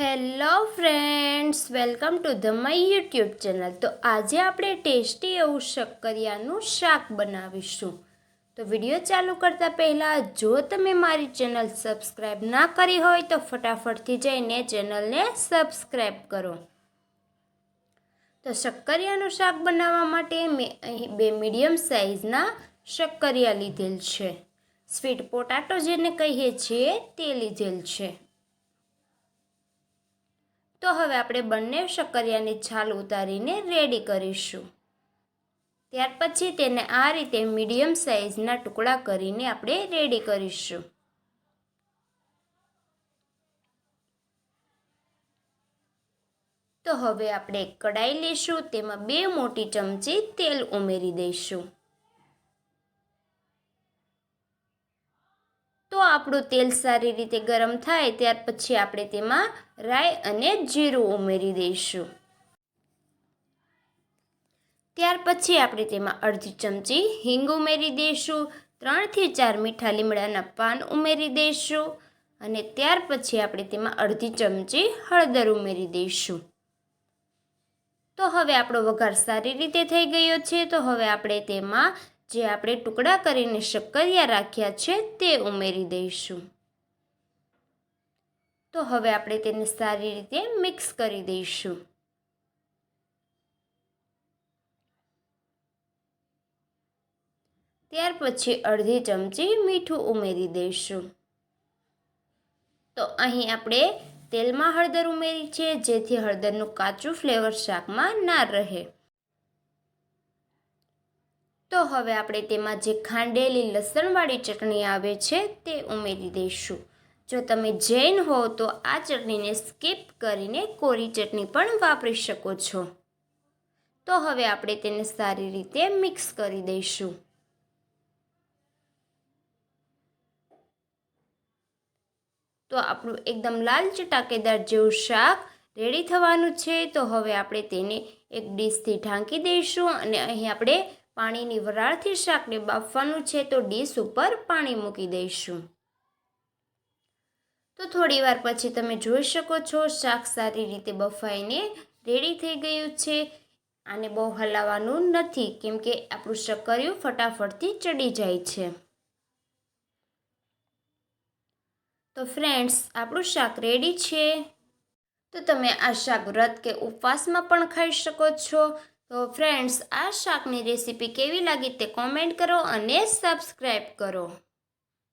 Hello friends, welcome to the my YouTube channel. તો આજે આપણે ટેસ્ટી એવું શક્કરિયાનું શાક બનાવીશું. તો વીડિયો ચાલુ કરતાં પહેલાં, જો તમે મારી ચેનલ સબસ્ક્રાઈબ ના કરી હોય, તો ફટાફટથી જઈને ચેનલને સબસ્ક્રાઈબ કરો. તો શક્કરિયાનું શાક બનાવવા માટે મેં અહીં બે મીડિયમ સાઇઝના શક્કરિયા લીધેલ છે. સ્વીટ પોટાટો જેને કહીએ છીએ, તે લીધેલ છે. તો હવે આપણે બંને શક્કરિયાની છાલ ઉતારીને રેડી કરીશું. ત્યાર પછી તેને આ રીતે મીડિયમ સાઇઝના ટુકડા કરીને આપણે રેડી કરીશું. તો હવે આપણે કડાઈ લઈશું, તેમાં બે મોટી ચમચી તેલ ઉમેરી દઈશું. આપણું તેલ સારી રીતે ગરમ થાય, ત્યાર પછી આપણે તેમાં રાઈ અને જીરું ઉમેરી દઈશું. ત્યાર પછી આપણે તેમાં અડધી ચમચી હિંગ ઉમેરી દઈશું, ત્રણથી ચાર મીઠા લીમડાના પાન ઉમેરી દઈશું અને ત્યાર પછી આપણે તેમાં અડધી ચમચી હળદર ઉમેરી દઈશું. તો હવે આપણો વઘાર સારી રીતે થઈ ગયો છે, તો હવે આપણે તેમાં જે આપણે ટુકડા કરીને શક્કરિયા રાખ્યા છે તે ઉમેરી દઈશું. તો હવે આપણે તેને સારી રીતે મિક્સ કરી દઈશું. ત્યાર પછી અડધી ચમચી મીઠું ઉમેરી દઈશું. તો અહીં આપણે તેલમાં હળદર ઉમેરી છે, જેથી હળદરનું કાચું ફ્લેવર શાકમાં ના રહે. તો હવે આપણે તેમાં જે ખાંડેલી લસણવાળી ચટણી આવે છે તે ઉમેરી દઈશું. જો તમે જૈન હો તો આ ચટણીને સ્કીપ કરીને કોરી ચટણી પણ વાપરી શકો છો. તો હવે આપણે તેને સારી રીતે મિક્સ કરી દઈશું. તો આપણું એકદમ લાલ ચટાકેદાર જેવું શાક રેડી થવાનું છે. તો હવે આપણે તેને એક ડીશથી ઢાંકી દઈશું અને અહીં આપણે પાણીની વરાળથી શાકને બાફવાનું છે તો ડીશ ઉપર પાણી મૂકી દઈશું. તો થોડી વાર પછી તમે જોઈ શકો છો, શાક સારી રીતે બફાઈને રેડી થઈ ગયું છે. આને બહુ હલાવવાનું નથી, કેમ કે આપણું શક્કરિયું ફટાફટથી ચડી જાય છે. તો ફ્રેન્ડ્સ, આપણું શાક રેડી છે. તો તમે આ શાક વ્રત કે ઉપવાસમાં પણ ખાઈ શકો છો. તો ફ્રેન્ડ્સ આ શાકની રેસીપી કેવી લાગી તે કોમેન્ટ કરો અને સબસ્ક્રાઈબ કરો.